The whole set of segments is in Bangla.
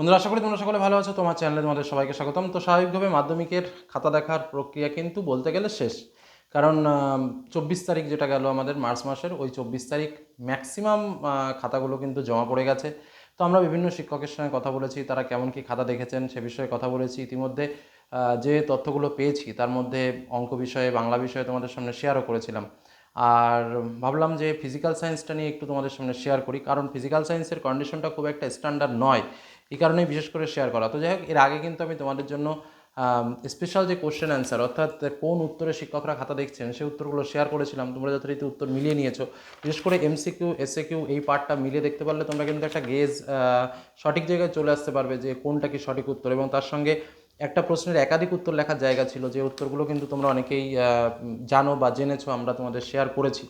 বন্ধুরা, আশা করি তোমরা সকলে ভালো আছো। তোমার চ্যানেলে তোমাদের সবাইকে স্বাগতম। তো স্বাভাবিকভাবে মাধ্যমিকের খাতা দেখার প্রক্রিয়া কিন্তু বলতে গেলে শেষ। কারণ চব্বিশ তারিখ যেটা গেল আমাদের মার্চ মাসের, ওই চব্বিশ তারিখ ম্যাক্সিমাম খাতাগুলো কিন্তু জমা পড়ে গেছে। তো আমরা বিভিন্ন শিক্ষকের সঙ্গে কথা বলেছি, তারা কেমন কি খাতা দেখেছেন সে বিষয়ে কথা বলেছি। ইতিমধ্যে যে তথ্যগুলো পেয়েছি, তার মধ্যে অঙ্ক বিষয়ে, বাংলা বিষয়ে তোমাদের সামনে শেয়ারও করেছিলাম। আর ভাবলাম যে ফিজিক্যাল সায়েন্সটা নিয়ে একটু তোমাদের সামনে শেয়ার করি। কারণ ফিজিক্যাল সায়েন্সের কন্ডিশনটা খুব একটা স্ট্যান্ডার্ড নয়। এই কারণেই বিশেষ করে শেয়ার করা। তো যাই হোক এর আগে কিন্তু আমি তোমাদের জন্য স্পেশাল যে কোশ্চেন অ্যান্সার অর্থাৎ কোন উত্তরে শিক্ষকরা খাতা দেখছেন, সেই উত্তরগুলো শেয়ার করেছিলাম। তোমরা যথারীতি উত্তর মিলিয়ে নিয়েছো। বিশেষ করে এমসিকিউ এসএকিউ এই পার্টটা মিলিয়ে দেখতে পারলে তোমরা কিন্তু একটা গেজ সঠিক জায়গায় চলে আসতে পারবে যে কোনটা কি সঠিক উত্তর। এবং তার সঙ্গে একটা প্রশ্নের একাধিক উত্তর লেখার জায়গা ছিল, যে উত্তরগুলো কিন্তু তোমরা অনেকেই জানো বা জেনেছো, আমরা তোমাদের শেয়ার করেছি।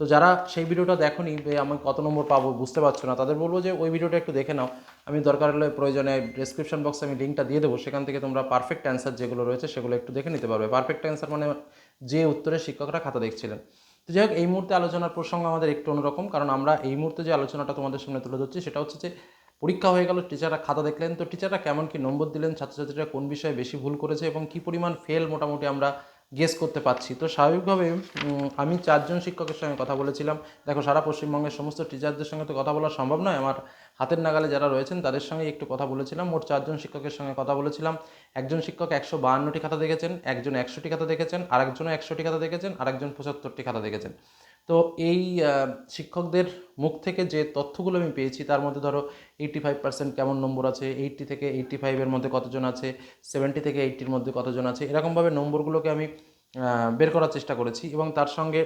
তো যারা সেই ভিডিওটা দেখোনি আমি কত নম্বর পাবো বুঝতে পারছ না। তাদের বলব যে, ওই ভিডিওটা একটু দেখে নাও। আমি দরকার হলে প্রয়োজনে ডেসক্রিপশন বক্সে আমি লিঙ্কটা দিয়ে দেবো। সেখান থেকে তোমরা পারফেক্ট অ্যান্সার যেগুলো রয়েছে, সেগুলো একটু দেখে নিতে পারবে। পারফেক্ট অ্যান্সার মানে যে উত্তরে শিক্ষকরা খাতা দেখছিলেন। তো যাই হোক, এই মুহূর্তে আলোচনার প্রসঙ্গ আমাদের একটু অন্যরকম, কারণ আমরা এই মুহূর্তে যে আলোচনাটা তোমাদের সামনে তুলে ধরছি, সেটা হচ্ছে যে, পরীক্ষা হয়ে গেল টিচাররা খাতা দেখলেন। তো টিচাররা কেমন কি নম্বর দিলেন, ছাত্রছাত্রীরা কোন বিষয়ে বেশি ভুল করেছে এবং কি পরিমাণ ফেল মোটামুটি আমরা গেস করতে পারছি। তো স্বাভাবিকভাবে আমি চারজন শিক্ষকের সঙ্গে কথা বলেছিলাম। দেখো, সারা পশ্চিমবঙ্গের সমস্ত টিচারদের সঙ্গে তো কথা বলা সম্ভব নয়। আমার হাতের নাগালে যারা রয়েছেন, তাদের সঙ্গে একটু কথা বলেছিলাম। মোট চারজন শিক্ষকের সঙ্গে কথা বলেছিলাম। একজন শিক্ষক একশো বাহান্নটি খাতা দেখেছেন, একজন একশোটি খাতা দেখেছেন, আরেকজনও একশোটি খাতা দেখেছেন, আরেকজন পঁচাত্তরটি খাতা দেখেছেন। তো এই শিক্ষকদের মুখ থেকে যে তথ্যগুলো আমি পেয়েছি, তার মধ্যে ধরো এইটটি ফাইভ পার্সেন্ট কেমন নম্বর আছে এইটটি থেকে এইটটি ফাইভের মধ্যে কতজন আছে সেভেন্টি থেকে এইটটির মধ্যে কতজন আছে, এরকমভাবে নম্বরগুলোকে আমি বের করার চেষ্টা করেছি এবং তার সঙ্গে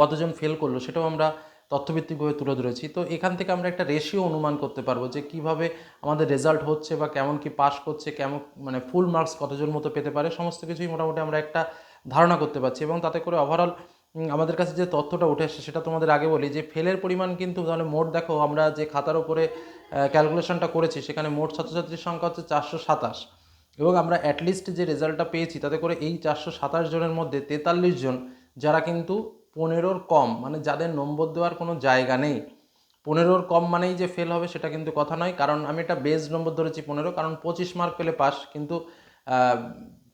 কতজন ফেল করল সেটাও আমরা তথ্যভিত্তিকভাবে তুলে ধরেছি। তো এখান থেকে আমরা একটা রেশিও অনুমান করতে পারব যে কীভাবে আমাদের রেজাল্ট হচ্ছে বা কেমন কি পাস করছে, কেমন মানে ফুল মার্কস কতজন মতো পেতে পারে, সমস্ত কিছুই মোটামুটি আমরা একটা ধারণা করতে পারছি এবং তাতে করে ওভারঅল আমাদের কাছে যে তথ্যটা উঠে আসছে, সেটা তোমাদের আগে বলি যে ফেলের পরিমাণ কিন্তু তাহলে মোট দেখো, আমরা যে খাতার উপরে ক্যালকুলেশনটা করেছি, সেখানে মোট ছাত্রছাত্রীর সংখ্যা হচ্ছে চারশো সাতাশ। এবং আমরা অ্যাটলিস্ট যে রেজাল্টটা পেয়েছি, তাতে করে এই চারশো সাতাশ জনের মধ্যে তেতাল্লিশ জন, যারা কিন্তু পনেরোর কম মানে যাদের নম্বর দেওয়ার কোনো জায়গা নেই। পনেরোর কম মানেই যে ফেল হবে, সেটা কিন্তু কথা নয়। কারণ আমি এটা বেস নম্বর ধরেছি পনেরো, কারণ পঁচিশ মার্ক পেলে পাস, কিন্তু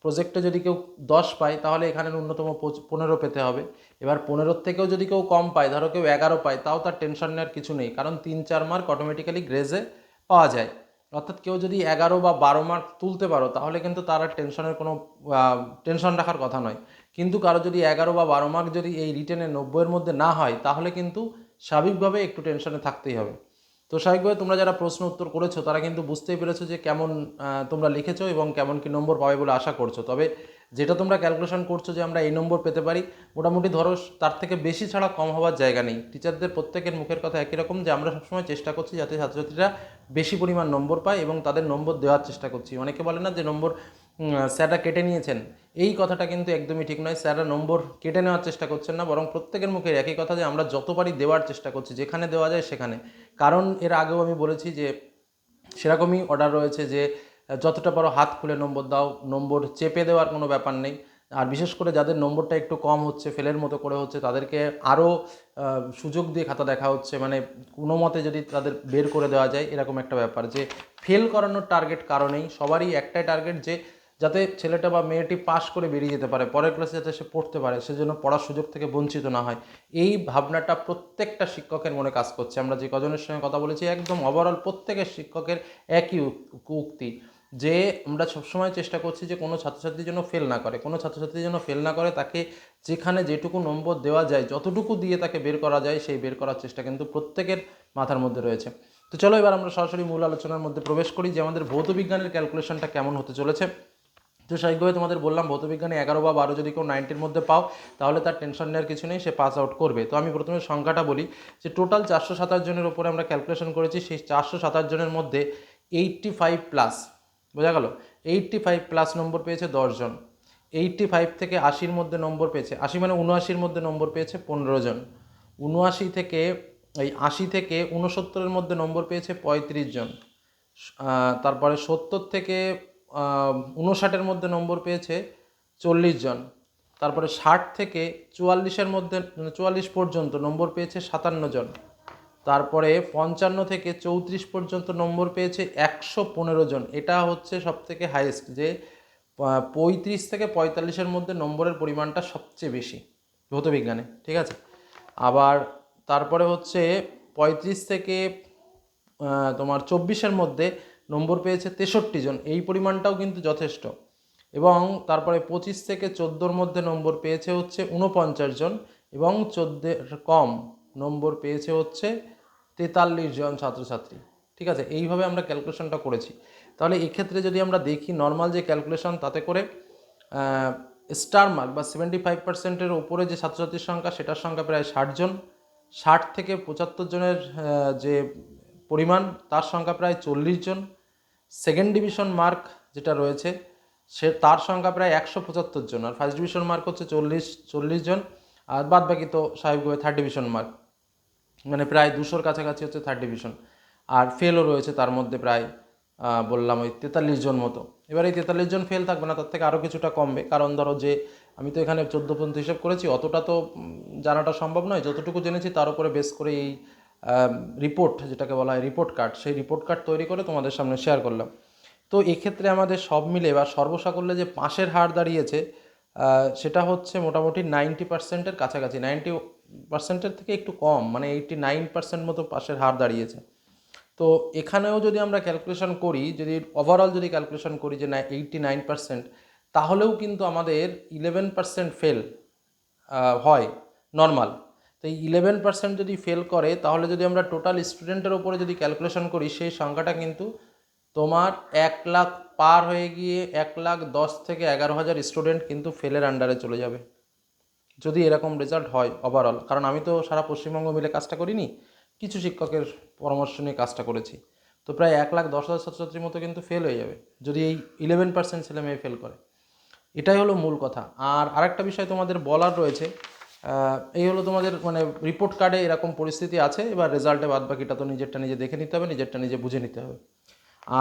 প্রজেক্টে যদি কেউ দশ পায়, তাহলে এখানে ন্যূনতম পনেরো পেতে হবে। এবার পনেরোর থেকেও যদি কেউ কম পায়, ধরো কেউ এগারো পায়, তাও তার টেনশন নেওয়ার কিছু নেই, কারণ তিন চার মার্ক অটোমেটিক্যালি গ্রেজে পাওয়া যায়। অর্থাৎ কেউ যদি এগারো বা বারো মার্ক তুলতে পারো, তাহলে কিন্তু তার আর টেনশনের কোনো টেনশন রাখার কথা নয়। কিন্তু কারও যদি এগারো বা বারো মার্ক যদি এই রিটেনে নব্বইয়ের মধ্যে না হয়, তাহলে কিন্তু স্বাভাবিকভাবে একটু টেনশনে থাকতেই হবে। তো স্বাভাবিকভাবে তোমরা যারা প্রশ্ন উত্তর করেছ, তারা কিন্তু বুঝতেই পেরেছ যে কেমন তোমরা লিখেছো এবং কেমন কি নম্বর পাবে বলে আশা করছ। তবে যেটা তোমরা ক্যালকুলেশন করছ যে আমরা এই নম্বর পেতে পারি, মোটামুটি ধরো তার থেকে বেশি ছাড়া কম হওয়ার জায়গা নেই। টিচারদের প্রত্যেকের মুখের কথা একই রকম যে আমরা সবসময় চেষ্টা করছি যাতে ছাত্রছাত্রীরা বেশি পরিমাণ নম্বর পায় এবং তাদের নম্বর দেওয়ার চেষ্টা করছি। অনেকে বলে না যে নম্বর স্যাররা কেটে নিয়েছেন। এই কথাটা কিন্তু একদমই ঠিক নয়। স্যাররা নম্বর কেটে নেওয়ার চেষ্টা করছেন না, বরং প্রত্যেকের মুখে একই কথা যে আমরা যত পারি দেওয়ার চেষ্টা করছি, যেখানে দেওয়া যায় সেখানে। কারণ এর আগেও আমি বলেছি যে সেরকমই অর্ডার রয়েছে যে যতটা পারো হাত খুলে নম্বর দাও, নম্বর চেপে দেওয়ার কোনো ব্যাপার নেই। আর বিশেষ করে যাদের নম্বরটা একটু কম হচ্ছে, ফেলের মতো করে হচ্ছে, তাদেরকে আরও সুযোগ দিয়ে খাতা দেখা হচ্ছে। মানে কোনো মতে যদি তাদের বের করে দেওয়া যায়, এরকম একটা ব্যাপার যে ফেল করানোর টার্গেট কারণেই সবারই একটাই টার্গেট যে যাতে ছেলেটা বা মেয়েটি পাশ করে বেরিয়ে যেতে পারে, পরের ক্লাসে যাতে সে পড়তে পারে সেজন্য পড়ার সুযোগ থেকে বঞ্চিত না হয়। এই ভাবনাটা প্রত্যেকটা শিক্ষকের মনে কাজ করছে। আমরা যে কজনের সঙ্গে কথা বলেছি, একদম ওভারঅল প্রত্যেকের শিক্ষকের একই উক- উক্তি। যে আমরা সবসময় চেষ্টা করছি যে কোনো ছাত্রছাত্রী যেন ফেল না করে, কোনো ছাত্রছাত্রী যেন ফেল না করে তাকে যেখানে যেটুকু নম্বর দেওয়া যায়, যতটুকু দিয়ে তাকে বের করা যায়, সেই বের করার চেষ্টা কিন্তু প্রত্যেকের মাথার মধ্যে রয়েছে। তো চলো এবার আমরা সরাসরি মূল আলোচনার মধ্যে প্রবেশ করি যে আমাদের ভৌত বিজ্ঞানের ক্যালকুলেশনটা কেমন হতে চলেছে। তো স্বাভাবিকভাবে তোমাদের বললাম ভৌতবিজ্ঞানে এগারো বা বারো যদি কেউ নাইনটির মধ্যে পাও, তাহলে তার টেনশন নেওয়ার কিছু নেই, সে পাস আউট করবে। তো আমি প্রথমে সংখ্যাটা বলি যে টোটাল চারশো সাতাশ জনের ওপরে আমরা ক্যালকুলেশন করেছি, সেই চারশো সাতাশ জনের মধ্যে এইটটি ফাইভ প্লাস বোঝা গেল? এইটটি ফাইভ প্লাস নম্বর পেয়েছে দশজন। এইটটি ফাইভ থেকে আশির মধ্যে নম্বর পেয়েছে, আশি মানে উনআশির মধ্যে নম্বর পেয়েছে পনেরো জন উনআশি থেকে, এই আশি থেকে উনসত্তরের মধ্যে নম্বর পেয়েছে পঁয়ত্রিশ জন তারপরে সত্তর থেকে উনষাটের মধ্যে নম্বর পেয়েছে চল্লিশ জন তারপরে ষাট থেকে চুয়াল্লিশের মধ্যে, চুয়াল্লিশ পর্যন্ত নম্বর পেয়েছে সাতান্ন জন তারপরে পঞ্চান্ন থেকে চৌত্রিশ পর্যন্ত নম্বর পেয়েছে একশো পনেরো জন। এটা হচ্ছে সব থেকে হাইয়েস্ট যে পঁয়ত্রিশ থেকে পঁয়তাল্লিশের মধ্যে নম্বরের পরিমাণটা সবচেয়ে বেশি ভৌত বিজ্ঞানে ঠিক আছে? আবার তারপরে হচ্ছে পঁয়ত্রিশ থেকে তোমার চব্বিশের মধ্যে নম্বর পেয়েছে তেষট্টি জন। এই পরিমাণটাও কিন্তু যথেষ্ট। এবং তারপরে পঁচিশ থেকে চোদ্দোর মধ্যে নম্বর পেয়েছে হচ্ছে উনপঞ্চাশ জন এবং চোদ্দের কম নম্বর পেয়েছে হচ্ছে তেতাল্লিশ জন ছাত্রছাত্রী। ঠিক আছে? এইভাবে আমরা ক্যালকুলেশনটা করেছি। তাহলে এক্ষেত্রে যদি আমরা দেখি নর্মাল যে ক্যালকুলেশন তাতে করে স্টার মার্ক বা সেভেন্টি ফাইভ পার্সেন্টের ওপরে যে ছাত্রছাত্রীর সংখ্যা, সেটার সংখ্যা প্রায় ষাট জন। ষাট থেকে পঁচাত্তর জনের যে পরিমাণ, তার সংখ্যা প্রায় চল্লিশ জন। সেকেন্ড ডিভিশন মার্ক যেটা রয়েছে, সে, তার সংখ্যা প্রায় একশো পঁচাত্তর জন। আর ফার্স্ট ডিভিশন মার্ক হচ্ছে চল্লিশ চল্লিশ জন। আর বাদ বাকি তো স্বাভাবিকভাবে থার্ড ডিভিশন মার্ক মানে প্রায় দুশোর কাছাকাছি হচ্ছে থার্ড ডিভিশন আর ফেলও রয়েছে, তার মধ্যে প্রায় বললাম ওই তেতাল্লিশ জন মতো। এবার এই তেতাল্লিশ জন ফেল থাকবে না, তার থেকে আরও কিছুটা কমবে। কারণ ধরো যে, আমি তো এখানে চোদ্দ পর্যন্ত হিসেব করেছি, অতটা তো জানাটা সম্ভব নয়। যতটুকু জেনেছি, তার উপরে বেস করে এই রিপোর্ট যেটাকে বলা হয় রিপোর্ট কার্ড সেই রিপোর্ট কার্ড তৈরি করে তোমাদের সামনে শেয়ার করলাম। তো এক্ষেত্রে আমাদের সব মিলে, বা সর্বসাকল্যে যে পাশের হার দাঁড়িয়েছে সেটা হচ্ছে মোটামুটি নাইনটি পার্সেন্টের কাছাকাছি নাইনটি পার্সেন্টের থেকে একটু কম মানে এইটটি নাইন পার্সেন্ট মতো পাশের হার দাঁড়িয়েছে। তো এখানেও যদি আমরা ক্যালকুলেশন করি, যদি ওভারঅল যদি ক্যালকুলেশন করি যে এইটটি নাইন পার্সেন্ট তাহলেও কিন্তু আমাদের ইলেভেন পার্সেন্ট ফেল হয় নর্মাল তো এই ইলেভেন পার্সেন্ট যদি ফেল করে, তাহলে যদি আমরা টোটাল স্টুডেন্টের ওপরে যদি ক্যালকুলেশন করি, সেই সংখ্যাটা কিন্তু তোমার এক লাখ পার হয়ে গিয়ে এক লাখ দশ থেকে এগারো হাজার স্টুডেন্ট কিন্তু ফেলের আন্ডারে চলে যাবে। যদি এরকম রেজাল্ট হয় ওভারঅল কারণ আমি তো সারা পশ্চিমবঙ্গ মিলে কাজটা করিনি, কিছু শিক্ষকের পরামর্শ নিয়ে কাজটা করেছি। তো প্রায় এক লাখ দশ হাজার ছাত্রছাত্রীর মতো কিন্তু ফেল হয়ে যাবে, যদি এই ইলেভেন পার্সেন্ট ছেলে মেয়ে ফেল করে। এটাই হলো মূল কথা। আর আরেকটা বিষয় তোমাদের বলার রয়েছে এই হলো তোমাদের মানে রিপোর্ট কার্ডে এরকম পরিস্থিতি আছে, এবার রেজাল্টে বাদ বাকিটা তো নিজেরটা নিজে দেখে নিতে হবে, নিজেরটা নিজে বুঝে নিতে হবে।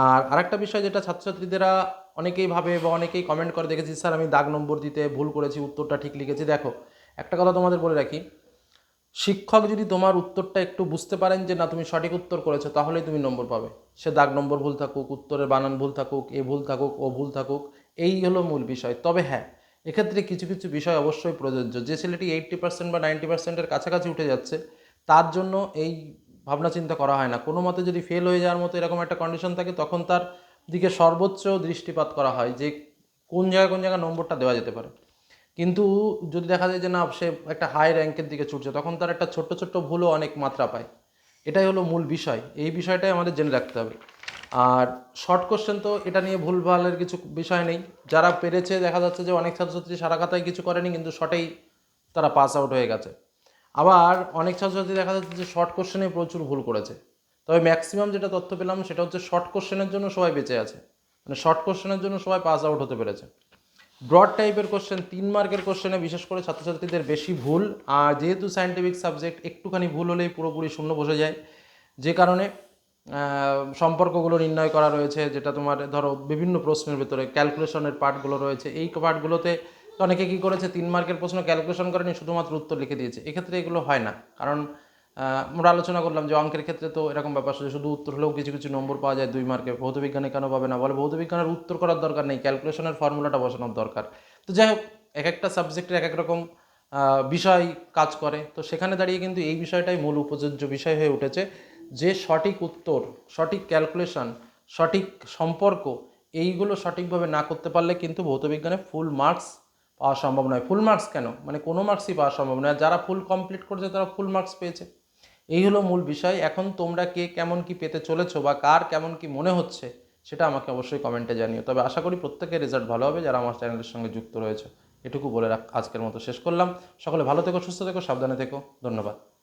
আর আরেকটা বিষয় যেটা ছাত্রছাত্রীদেরা অনেকেই ভাবে বা অনেকেই কমেন্ট করে, দেখেছি, স্যার, আমি দাগ নম্বর দিতে ভুল করেছি, উত্তরটা ঠিক লিখেছি। দেখো, একটা কথা তোমাদের বলে রাখি, শিক্ষক যদি তোমার উত্তরটা একটু বুঝতে পারেন যে, না, তুমি সঠিক উত্তর করেছ, তাহলেই তুমি নম্বর পাবে। সে দাগ নম্বর ভুল থাকুক, উত্তরের বানান ভুল থাকুক, এ ভুল থাকুক, ও ভুল থাকুক, এই হলো মূল বিষয়। তবে হ্যাঁ এক্ষেত্রে কিছু কিছু বিষয় অবশ্যই প্রযোজ্য। যে ছেলেটি এইট্টি পার্সেন্ট বা নাইনটি পার্সেন্টের কাছাকাছি উঠে যাচ্ছে, তার জন্য এই ভাবনা চিন্তা করা হয় না। কোনো মতে যদি ফেল হয়ে যাওয়ার মতো এরকম একটা কন্ডিশন থাকে, তখন তার দিকে সর্বোচ্চ দৃষ্টিপাত করা হয় যে কোন জায়গায় কোন জায়গায় নম্বরটা দেওয়া যেতে পারে। কিন্তু যদি দেখা যায় যে না, সে একটা হাই র্যাঙ্কের দিকে ছুটছে, তখন তার একটা ছোট্ট ছোট্ট ভুলও অনেক মাত্রা পায়। এটাই হলো মূল বিষয়। এই বিষয়টাই আমাদের জেনে রাখতে হবে। আর শর্ট কোশ্চেন তো এটা নিয়ে ভুলভালের কিছু বিষয় নেই। যারা পেরেছে, দেখা যাচ্ছে যে অনেক ছাত্রছাত্রী সারা খাতায় কিছু করেনি, কিন্তু শর্টেই তারা পাস আউট হয়ে গেছে। আবার অনেক ছাত্রছাত্রী দেখা যাচ্ছে যে শর্ট কোশ্চেনে প্রচুর ভুল করেছে। তবে ম্যাক্সিমাম যেটা তথ্য পেলাম সেটা হচ্ছে শর্ট কোশ্চেনের জন্য সবাই বেঁচে আছে। মানে শর্ট কোশ্চেনের জন্য সবাই পাস আউট হতে পেরেছে। ব্রড টাইপের কোশ্চেন তিন মার্কের কোশ্চেনে বিশেষ করে ছাত্রছাত্রীদের বেশি ভুল। আর যেহেতু সায়েন্টিফিক সাবজেক্ট একটুখানি ভুল হলেই পুরোপুরি শূন্য বসে যায়। যে কারণে সম্পর্কগুলো নির্ণয় করা রয়েছে, যেটা তোমার ধরো বিভিন্ন প্রশ্নের ভেতরে ক্যালকুলেশনের পার্টগুলো রয়েছে। এই পার্টগুলোতে অনেকে কী করেছে, তিন মার্কের প্রশ্ন ক্যালকুলেশন করেনি, শুধুমাত্র উত্তর লিখে দিয়েছে। এক্ষেত্রে এগুলো হয় না। কারণ আমরা আলোচনা করলাম যে অঙ্কের ক্ষেত্রে তো এরকম ব্যাপার যে শুধু উত্তর হলেও কিছু কিছু নম্বর পাওয়া যায় দুই মার্কে ভৌতবিজ্ঞানে কেন পাবে না বলে ভৌতবিজ্ঞানের উত্তর করার দরকার নেই, ক্যালকুলেশনের ফর্মুলাটা বসানোর দরকার। তো যাই হোক, এক একটা সাবজেক্টের এক এক রকম বিষয় কাজ করে। তো সেখানে দাঁড়িয়ে কিন্তু এই বিষয়টাই মূল উপযোজ্য বিষয় হয়ে উঠেছে যে সঠিক উত্তর, সঠিক ক্যালকুলেশন, সঠিক সম্পর্ক, এইগুলো সঠিকভাবে না করতে পারলে কিন্তু ভৌতবিজ্ঞানে ফুল মার্কস পাওয়া সম্ভব নয়। ফুল মার্কস কেন? মানে কোনো মার্কসই পাওয়া সম্ভব নয়। যারা ফুল কমপ্লিট করেছে তারা ফুল মার্কস পেয়েছে। এই হলো মূল বিষয়। এখন তোমরা কে কেমন কি পেতে চলেছো বা কার কেমন কি মনে হচ্ছে সেটা আমাকে অবশ্যই কমেন্টে জানিও। তবে আশা করি প্রত্যেকের রেজাল্ট ভালো হবে যারা আমার চ্যানেলের সঙ্গে যুক্ত রয়েছে। এটুকু বলে রাখ আজকের মতো শেষ করলাম। সকলে ভালো থেকো, সুস্থ থেকো, সাবধানে থেকো। ধন্যবাদ।